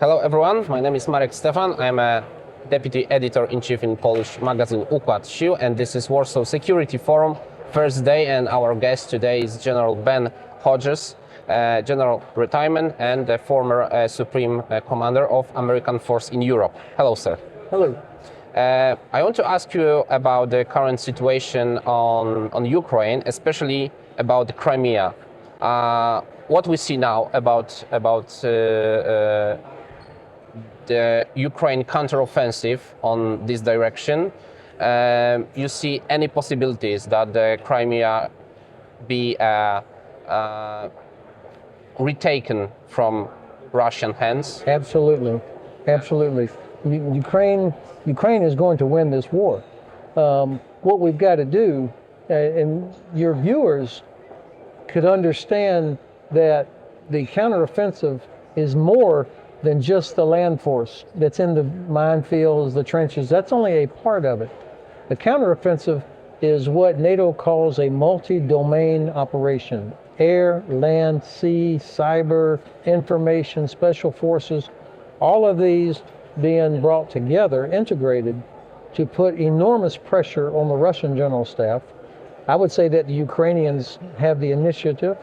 Hello everyone, my name is Marek Stefan. I'm a deputy editor-in-chief in Polish magazine Układ Sił and this is Warsaw Security Forum, first day and our guest today is General Ben Hodges, uh, General Retirement and the former uh, Supreme uh, Commander of American Force in Europe. Hello sir. Hello. Uh, I want to ask you about the current situation on, on Ukraine, especially about the Crimea. Uh, what we see now about, about uh, uh, the Ukraine counteroffensive on this direction, um, you see any possibilities that the Crimea be uh, uh, retaken from Russian hands? Absolutely, absolutely. Ukraine, Ukraine is going to win this war. Um, what we've got to do, uh, and your viewers could understand that the counteroffensive is more than just the land force that's in the minefields, the trenches. That's only a part of it. The counteroffensive is what NATO calls a multi-domain operation: air, land, sea, cyber, information, special forces. All of these being brought together, integrated, to put enormous pressure on the Russian general staff. I would say that the Ukrainians have the initiative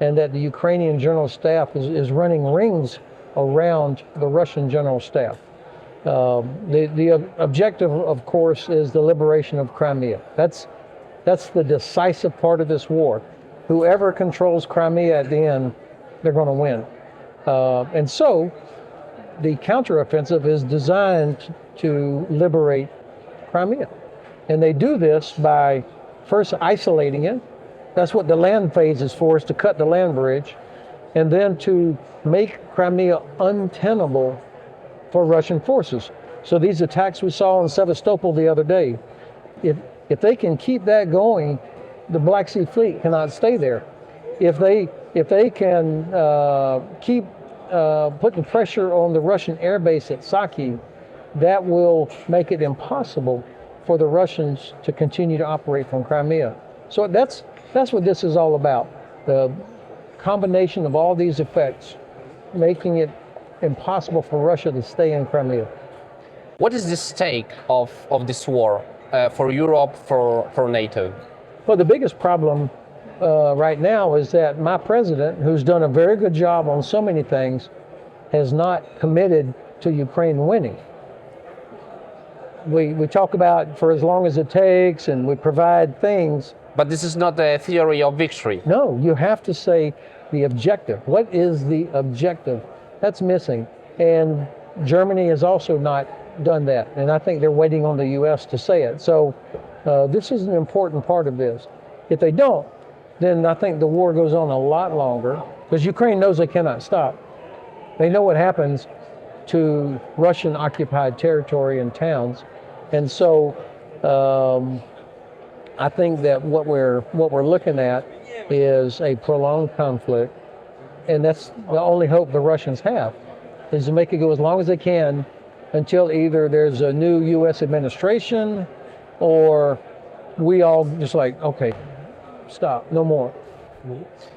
and that the Ukrainian general staff is, is running rings around the Russian general staff. Um, the the ob- objective, of course, is the liberation of Crimea. That's, that's the decisive part of this war. Whoever controls Crimea at the end, they're going to win. Uh, and so, the counteroffensive is designed to liberate Crimea. And they do this by first isolating it. That's what the land phase is for, is to cut the land bridge. And then to make Crimea untenable for Russian forces. So these attacks we saw in Sevastopol the other day, if, if they can keep that going, the Black Sea Fleet cannot stay there. If they, if they can uh, keep uh, putting pressure on the Russian air base at Saki, that will make it impossible for the Russians to continue to operate from Crimea. So that's, that's what this is all about. The combination of all these effects, making it impossible for Russia to stay in Crimea. What is the stake of, of this war uh, for Europe, for, for NATO? Well, the biggest problem uh, right now is that my president, who's done a very good job on so many things, has not committed to Ukraine winning. We, we talk about for as long as it takes and we provide things. But this is not a theory of victory. No, you have to say the objective. What is the objective? That's missing. And Germany has also not done that. And I think they're waiting on the U.S. to say it. So uh, this is an important part of this. If they don't, then I think the war goes on a lot longer because Ukraine knows they cannot stop. They know what happens to Russian occupied territory and towns. And so um, I think that what we're what we're looking at is a prolonged conflict, and that's the only hope the Russians have is to make it go as long as they can until either there's a new U.S. administration or we all just like okay, stop, no more.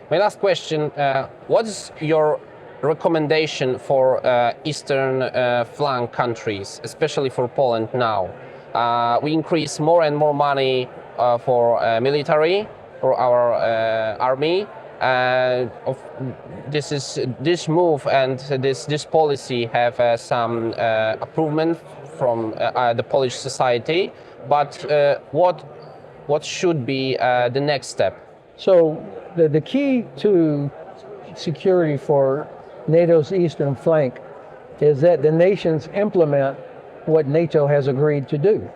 My last question uh, What is your recommendation for uh, Eastern uh, flank countries, especially for Poland now? Uh, we increase more and more money uh, for uh, military, for our uh, army. Uh, of, this is this move and this this policy have uh, some uh, approval from uh, uh, the Polish society. But what what should be the next step? So the, the key to security for NATO's eastern flank is that the nations implement what NATO has agreed to do.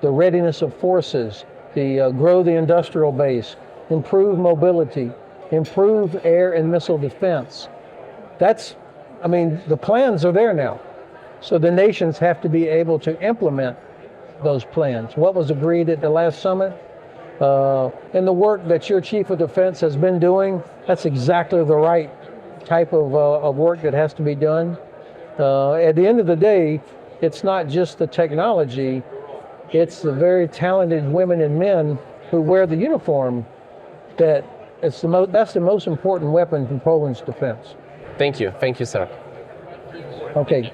The readiness of forces, the uh, grow the industrial base, improve mobility, improve air and missile defense. That's, I mean, the plans are there now. So the nations have to be able to implement those plans. What was agreed at the last summit uh, and the work that your chief of defense has been doing, that's exactly the right type of, uh, of work that has to be done. Uh, at the end of the day, it's not just the technology, it's the very talented women and men who wear the uniform that it's the mo- that's the most important weapon for Poland's defense. Thank you, thank you, sir. Okay,